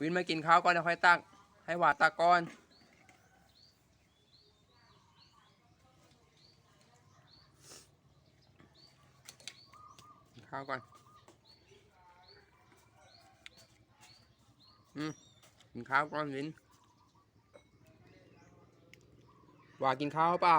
วินมากินข้าวก่อนเดี๋ยวค่อยตัก ให้หวาตักก่อนกินข้าวก่อน อืมกินข้าวก่อนวินหวากินข้าวเปล่า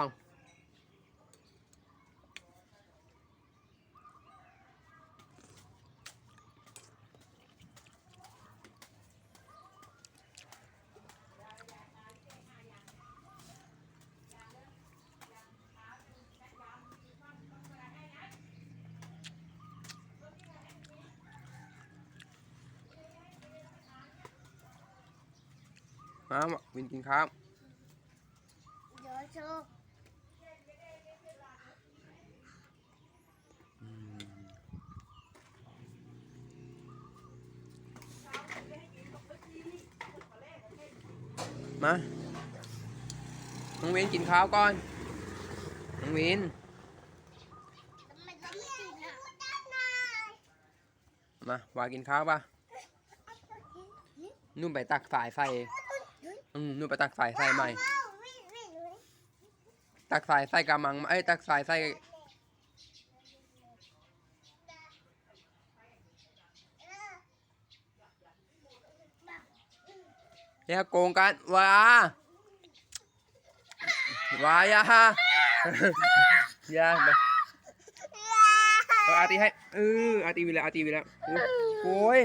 มาวินกินข้าวเดี๋ยวโชว์มาน้องวินกินข้าวก่อนน้องวินทำไมต้องไม่กินอะมาวากินข้าวป่ะนุ่มไปตักสายไฟ อืมนุ่มไปตักสายไฟใหม่ ตักสายไส้กำมังเอ้ยตักสายไส้อย่าโกงกันวาวาอย่าอย่าไปเอาอาตีให้เอออาตีวีแล้วอาตีวีแล้วโอ้โอ้ย